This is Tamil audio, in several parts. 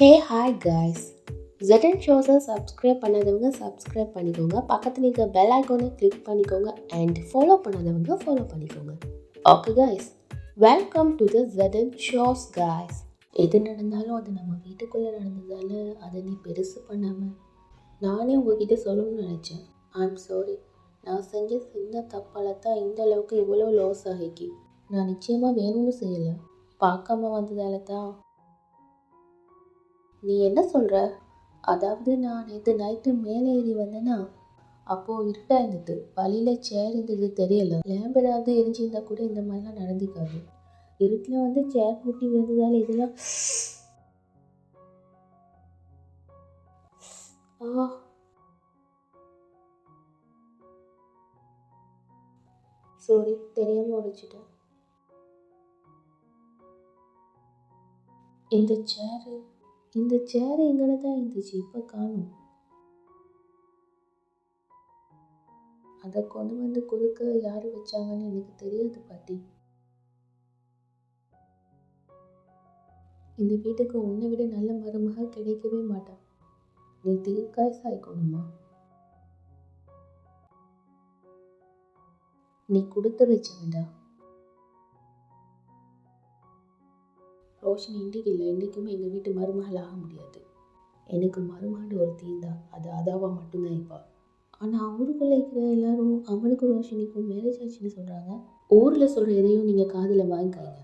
ஹே ஹாய் காய்ஸ் ஜெட்டன் ஷோஸை சப்ஸ்கிரைப் பண்ணாதவங்க சப்ஸ்கிரைப் பண்ணிக்கோங்க. பக்கத்தில் இருக்க பெல் ஐக்கோனை கிளிக் பண்ணிக்கோங்க அண்ட் ஃபாலோ பண்ணாதவங்க ஃபாலோ பண்ணிக்கோங்க. Okay guys welcome to the Jetton shows guys எது நடந்தாலும் அது நம்ம வீட்டுக்குள்ளே நடந்ததால அதை நீ பெருசு பண்ணாமல் நானே உங்ககிட்ட சொல்லணும்னு நினச்சேன். ஐம் சாரி நான் செஞ்ச சின்ன தப்பால் தான் இந்த அளவுக்கு இவ்வளோ லாஸ் ஆகிக்கி நான் நிச்சயமாக வேணும்னு செய்யலை. பார்க்காம வந்ததால தான் நீ என்ன சொல்கிற அதாவது நான் நேற்று நைட்டு மேலே ஏறி வந்தேன்னா அப்போது இருட்டாக இருந்தது. வழியில் சேர் இருந்தது தெரியல. லேம்ப் ஏதாவது எரிஞ்சிருந்தா கூட இந்த மாதிரிலாம் நடந்துக்காது. இருட்டில் வந்து சேர் கூட்டி விழுந்ததால் இதெல்லாம் ஆ. சாரி தெரியாமல் உடைச்சிட்டேன் இந்த சேரு இந்த சேர் எங்கே தான் இருந்துச்சு இப்போ காணும். அதை கொண்டு வந்து கொடுக்க யார் வச்சாங்கன்னு எனக்கு தெரியாது பாட்டி. இந்த வீட்டுக்கு உன்னை விட நல்ல மருமக கிடைக்கவே மாட்டான் நீ தீர்க்காய்சாய்க்கணுமா? நீ கொடுத்து வச்ச வேண்டாம் ரோஷினி இன்றைக்கு இல்லை என்றைக்குமே எங்கள் வீட்டு மருமகள் ஆக முடியாது. எனக்கு மருமகள் ஒரு தீந்தா. அது அதாவாக மட்டும்தான் இப்போ. ஆனால் ஊருக்குள்ளே இருக்கிற எல்லாரும் அவனுக்கும் ரோஷினிக்கும் மேரேஜ் ஆச்சுன்னு சொல்கிறாங்க ஊரில் சொல்கிற எதையும் நீங்கள் காதில் வாங்கிக்காங்க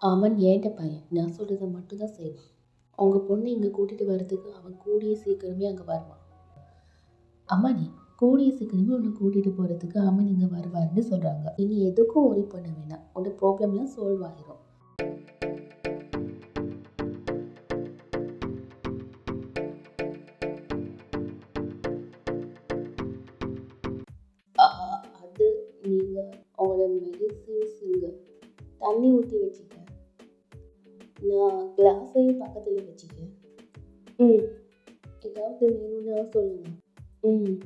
அவன் ஏண்ட பையன்? நான் சொல்கிறத மட்டும்தான் செய்வான். அவங்க பொண்ணை இங்கே கூட்டிகிட்டு வர்றதுக்கு அவன் கூடிய சீக்கிரமே அங்கே வருவான். அம்மா கூடிய சீக்கிரமே உன்னை கூட்டிகிட்டு போகிறதுக்கு அம்மன் இங்கே வருவாருன்னு சொல்கிறாங்க இனி எதுக்கும் ஒரி பண்ண வேணாம். உன்னோட ப்ராப்ளம்லாம் சால்வ் ஆகிரும் உங்களோட மெடிசின்ஸுங்க தண்ணி ஊற்றி வச்சுக்க. நான் கிளாஸையும் பக்கத்தில் வச்சுக்க. ம். ஏதாவது வேணும்னா சொல்லுங்க. ம்.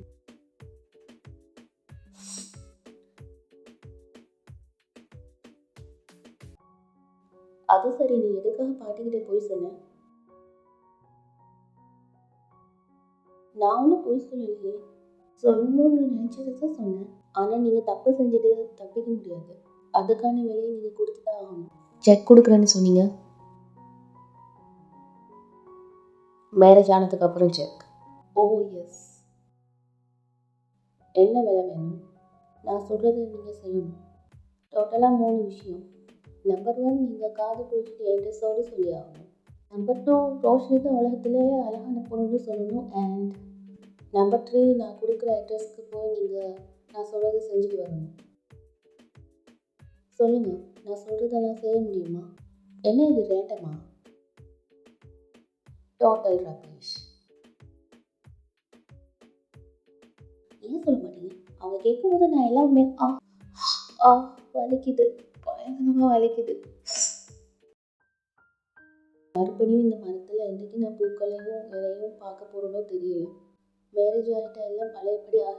அது சரி நீ எதுக்காக பாட்டிக்கிட்ட போய் சொன்ன? நான் ஒன்றும் போய் சொல்லலையே. சொல்லணும்னு நினச்சதை தான் சொன்னேன். ஆனால் நீங்கள் தப்பு செஞ்சுட்டு தப்பிக்க முடியாது. அதுக்கான வேலையை நீங்கள் கொடுத்து தான் ஆகணும். செக் கொடுக்குறேன்னு சொன்னீங்க. மேரேஜ் ஆனதுக்கு அப்புறம் செக் ஓ எஸ் என்ன வேலை வேணும்? நான் சொல்கிறது நீங்கள் செய்யணும். டோட்டலாக மூணு விஷயம். நம்பர் ஒன் நீங்கள் காது பிடிச்சிட்டு என்ட்ரஸோடு சொல்லி ஆகணும். நம்பர் டூ ரோஷினி தான் உலகத்திலேயே அழகான பொண்ணுன்னு சொல்லணும். அண்ட் நம்பர் த்ரீ நான் கொடுக்குற அட்ரஸ்க்கு போய் நீங்கள் நான் சொல்கிறத செஞ்சுட்டு வரணும். சொல்லுங்கள் நான் சொல்கிறதெல்லாம் செய்ய முடியுமா? என்ன இது ரேண்டமா டோட்டல் ரமேஷ் ஏன் சொல்ல மாட்டீங்க? அவங்க கேட்கும்போது நான் எல்லாமே ஆ ஆ வலிக்குது. பயங்கரமாக வலிக்குது. மறுபடியும் இந்த மரத்தில் என்றைக்கு நான் பூக்களையும் இலையும் பார்க்க போகிறதோ தெரியல. மேரேஜ் ஆகிட்ட எல்லாம் பழையபடி ஆக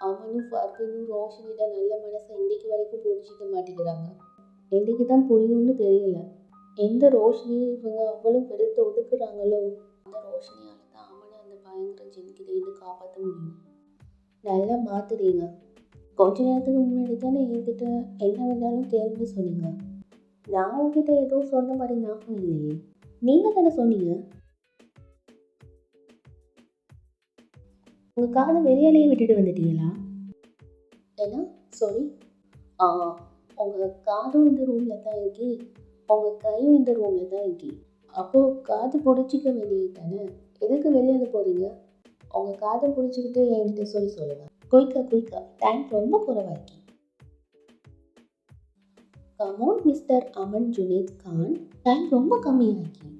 அவனும் ஃபர்பினும் ரோஷனிட நல்ல மனசை இன்றைக்கு வரைக்கும் புரிஞ்சிக்க மாட்டேங்கிறாங்க. என்றைக்கு தான் புரியும்னு தெரியல. எந்த ரோஷினியை இவங்க அவ்வளோ பெருத்த ஒதுக்குறாங்களோ அந்த ரோஷினியால் தான் அவனை அந்த பயங்கர ஜென்கிட்டேருந்து காப்பாற்ற முடியும். நல்லா மாத்துறீங்க. கொஞ்ச நேரத்துக்கு முன்னாடி தானே என்கிட்ட என்ன வேணாலும் தேர்ந்து சொன்னீங்க. நான் உங்ககிட்ட எதுவும் சொன்ன மாதிரி ஞாபகம் இல்லையே. நீங்கள் தானே சொன்னீங்க? உங்கள் காலை வெளியாலேயே விட்டுட்டு வந்துட்டீங்களா என்ன? சாரி ஆ உங்கள் காதும் இந்த ரூமில் தான் இருக்கி. உங்கள் கையும் இந்த ரூமில் தான் இருக்கி. அப்போது காது பிடிச்சிக்க வேண்டிய தானே எதுக்கு வெளியால போகிறீங்க உங்கள் காதை பிடிச்சிக்கிட்டு என்கிட்ட சொல்லி சொல்லுங்கள் குயிக்கா குயிக்கா. டைம் ரொம்ப குறைவாக்கி come on mister Aman Junaid Khan time ரொம்ப கம்மியாக்கி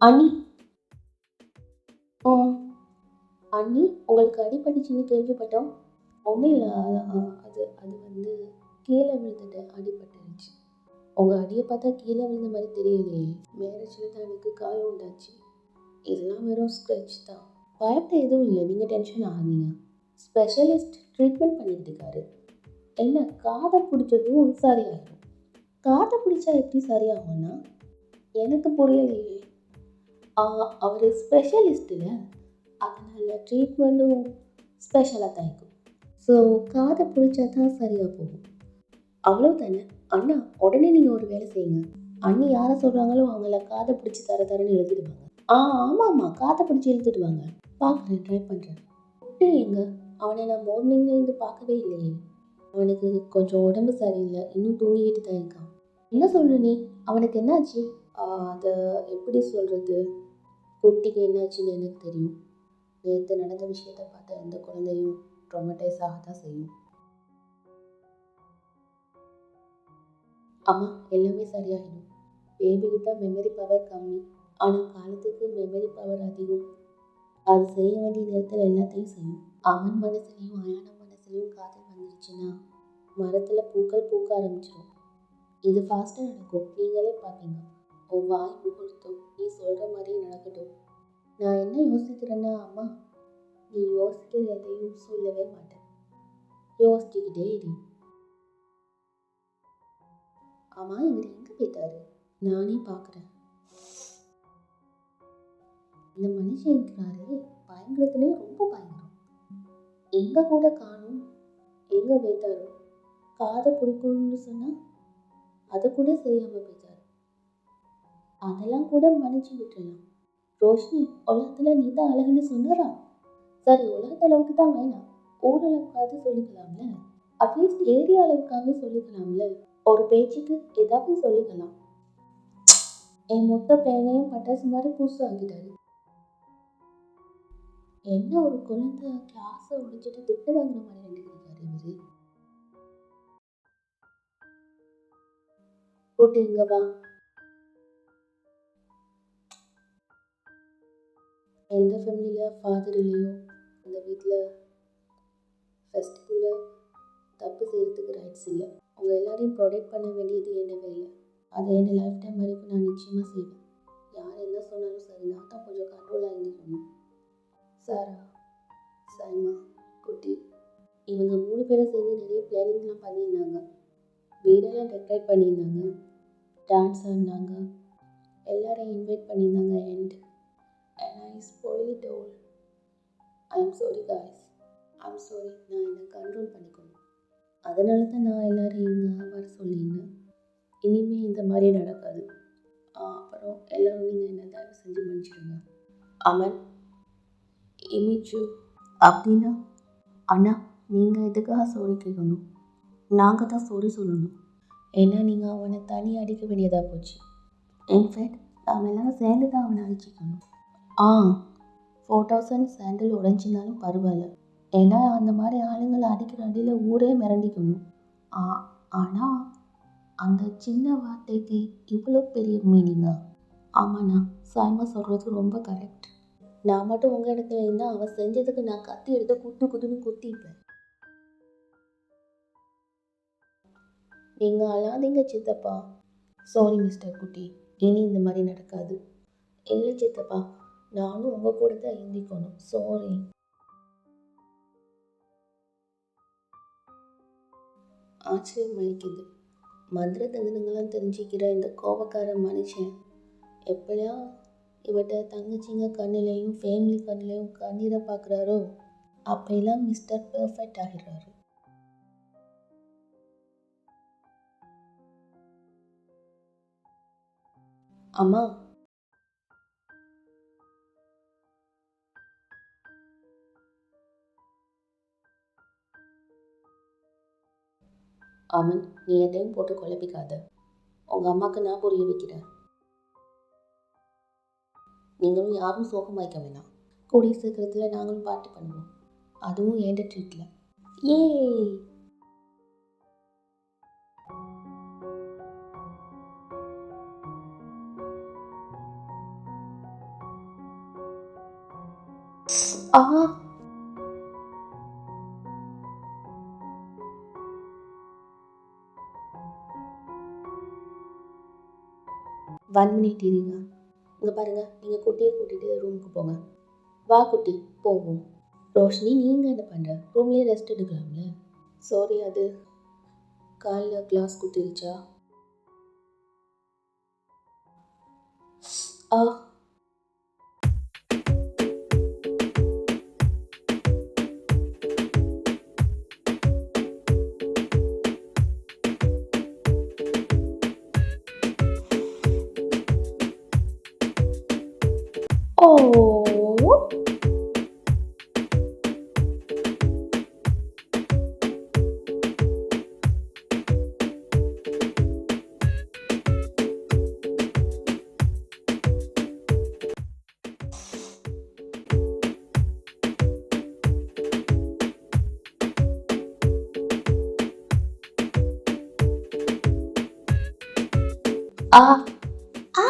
அனி. ஓ அண்ணி உங்களுக்கு அடிபட்டுச்சுன்னு கேள்விப்பட்டோம். ஒன்றும் இல்லை அது அது வந்து கீழே விழுந்துட்டு அடிபட்டுருச்சு. உங்கள் அடியை பார்த்தா கீழே விழுந்த மாதிரி தெரியலையே. மேரேஜில் தான் எனக்கு காயம் உண்டாச்சு. இதெல்லாம் வெறும் ஸ்க்ரெச் தான். பயப்பட எதுவும் இல்லை நீங்கள் டென்ஷன் ஆகுங்க ஸ்பெஷலிஸ்ட் ட்ரீட்மெண்ட் பண்ணிட்டு இருக்காரு என்ன காதை பிடிச்சதும் சரியாகும் காதை பிடிச்சா எப்படி சரியாகும்னா எனக்கு புரியலையே. அவர் ஸ்பெஷலிஸ்ட்டில் அதனால் ட்ரீட்மெண்ட்டும் ஸ்பெஷலாக தான் இருக்கும் ஸோ காதை பிடிச்சா தான் சரியாக போகும். அவ்வளோ தானே அண்ணா உடனே நீங்கள் ஒரு வேலை செய்யுங்க. அண்ணி யாரை சொல்கிறாங்களோ அவங்கள காதை பிடிச்சி தர தரன்னு எழுதிடுவாங்க. ஆ ஆமாம்மா காதை பிடிச்சி எழுதிடுவாங்க. பார்க்குறேன் ட்ரை பண்ணுறேன் குட்டி எங்க? அவனை நான் மார்னிங்லேருந்து பார்க்கவே இல்லையே. அவனுக்கு கொஞ்சம் உடம்பு சரியில்லை. இன்னும் தூங்கிக்கிட்டு தான் இருக்கான். என்ன சொல்கிற நீ? அவனுக்கு என்னாச்சு? அதை எப்படி சொல்கிறது குட்டிக்கு என்னாச்சுன்னு எனக்கு தெரியும். நேற்று நடந்த விஷயத்தை பார்த்த எந்த குழந்தையும் ட்ரொமடைஸ் ஆக தான் செய்யும். அம்மா எல்லாமே சரியாயிடும். பேபிக்கிட்ட மெமரி பவர் கம்மி. ஆனால் காலத்துக்கு மெமரி பவர் அதிகம். அது செய்ய வேண்டிய நேரத்தில் எல்லாத்தையும் செய்யும். அவன் மனசுலையும் அயான மனசுலையும் காதல் வந்துருச்சுன்னா மரத்தில் பூக்கள் பூக்க ஆரம்பிச்சிடும் இது ஃபாஸ்ட்டாக நடக்கும். நீங்களே பார்ப்பீங்க. உன் வாய் முகூர்த்தம் நீ சொல்கிற மாதிரியே நடக்கட்டும். நான் என்ன யோசிக்கிறேன்னா அம்மா நீ யோசிக்கிற எதையும் சொல்லவே மாட்டேன். யோசிச்சுக்கிட்டே இரு. ஆமாம் இவர் எங்கே போயிட்டாரு நானே பார்க்குறேன் இந்த மனுஷன் இருக்கிறாரு பயங்கரத்துலேயே ரொம்ப பயங்கரம். எங்கே கூட காணும் எங்கே போயிட்டாரோ காதை பிடிக்கணும்னு சொன்னால் அதை கூட செய்யாமல் போயிட்டாரு அதெல்லாம் கூட மன்னிச்சு விட்டுறலாம் ரோஷினி உலகத்தில் நீ தான் அழகுன்னு சொன்னாரா? சரி உலகத்து அளவுக்கு தான் வேணாம். ஓரளவுக்காவது சொல்லிக்கலாம்ல. அட்லீஸ்ட் ஏரியா அளவுக்காவது சொல்லிக்கலாம்ல. ஒரு பேச்சுக்கு ஏதாவது சொல்லிக்கலாம். என் மொத்த பேனையும் பட்டாசு மாதிரி பூசு வாங்கிட்டாரு. என்ன ஒரு குழந்தை கிளாஸை உடைச்சிட்டு திட்டு வாங்குற மாதிரி நினைக்கிறாரு இவரு? கூட்டிங்க வா. எந்த ஃபேமிலியில் ஃபாதர் இல்லையோ அந்த வீட்டில் ஃபெஸ்டிவலில் தப்பு செய்கிறதுக்கு ரைட்ஸ் இல்லை. அவங்க எல்லாரையும் ப்ரொடெக்ட் பண்ண வேண்டியது என்ன வேலை? அதை என்ன லைஃப் டைம் வரைக்கும் நான் நிச்சயமாக செய்வேன். யார் என்ன சொன்னாலும் சரி நான் தான் கொஞ்சம் கண்ட்ரோலாக இருந்துக்கணும் சாரா சைமா குட்டி இவங்க மூணு பேரும் சேர்ந்து நிறைய பிளானிங்லாம் பண்ணியிருந்தாங்க. வீடெல்லாம் டெக்கரேட் பண்ணியிருந்தாங்க. டான்ஸ் ஆடினாங்க. எல்லாரையும் இன்வைட் பண்ணியிருந்தாங்க and and I spoil it all I am sorry guys I am sorry நான் என்னை கண்ட்ரோல் பண்ணிக்கணும். அதனால தான் நான் எல்லாரையும் இங்கே வர சொல்லியிருந்தேன். இனிமேல் இந்த மாதிரி நடக்காது. அப்புறம் எல்லோரும் நீங்கள் என்ன தயவு செஞ்சு மன்னிச்சிடுங்க. அமன் இமிச்சு அப்படின்னா அண்ணா நீங்கள் எதுக்காக சாரி கேட்கணும்? நாங்கள் தான் சாரி சொல்லணும். ஏன்னா நீங்கள் அவனை தனி அடிக்க வேண்டியதாக போச்சு. இன்ஃபேக்ட் நாம் எல்லாரும் சேர்ந்து தான் அவனை அழிச்சிக்கணும் ஆ ஃபோர் தௌசண்ட் சாண்டில் உடைஞ்சினாலும் பரவாயில்ல. ஏன்னா அந்த மாதிரி ஆளுங்களை அடிக்கிற அடியில் ஊரே மிரண்டிக்கணும். ஆ ஆனால் அந்த சின்ன வார்த்தைக்கு இவ்வளோ பெரிய மீனிங்கா ஆமாண்ணா சாய்மா சொல்கிறது ரொம்ப கரெக்ட் நான் மட்டும் உங்கள் இடத்துல இருந்தால் அவன் செஞ்சதுக்கு நான் கத்தி எடுத்து குத்து குத்துன்னு குத்திப்பேன். நீங்கள் அழாதீங்க சித்தப்பா. சாரி மிஸ்டர் குட்டி. இனி இந்த மாதிரி நடக்காது. இல்லை சித்தப்பா நானும் உங்கள் கூட தான் இருந்திக்கணும் சாரி ஆச்சரியமாயிக்குது மந்திர தந்திரங்கள்லாம் தெரிஞ்சுக்கிற இந்த கோபக்கார மனுஷன் எப்படியா இவட்ட தங்கச்சிங்க கண்ணிலையும் ஃபேமிலி கண்ணிலையும் கண்ணீரை பார்க்குறாரோ அப்பெல்லாம் மிஸ்டர் பெர்ஃபெக்ட் ஆகிடுறாரு. அம்மா அமன் நீ எதையும் போட்டு குழப்பிக்காத. உங்கள் அம்மாவுக்கு நான் புரிய வைக்கிறேன். நீங்களும் யாரும் சோகமாய்க்க வேணாம். கூடிய சீக்கிரத்தில் நாங்களும் பாட்டு பண்ணுவோம். அதுவும் ஏண்ட ட்ரீட்டில் ஏ ஆ! ஒன் மினிட் இருங்க. இங்கே பாருங்கள் நீங்கள் குட்டியை கூட்டிகிட்டு ரூமுக்கு போங்க. வா குட்டி போவோம். ரோஷினி நீங்கள் என்ன பண்ணுற ரூம்லேயே ரெஸ்ட் எடுக்கலாம்ல? சாரி அது காலில் கிளாஸ் குத்திருச்சா? ஆ ஆ ஆ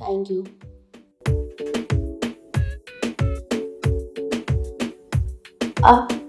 தேங்க்யூ 아.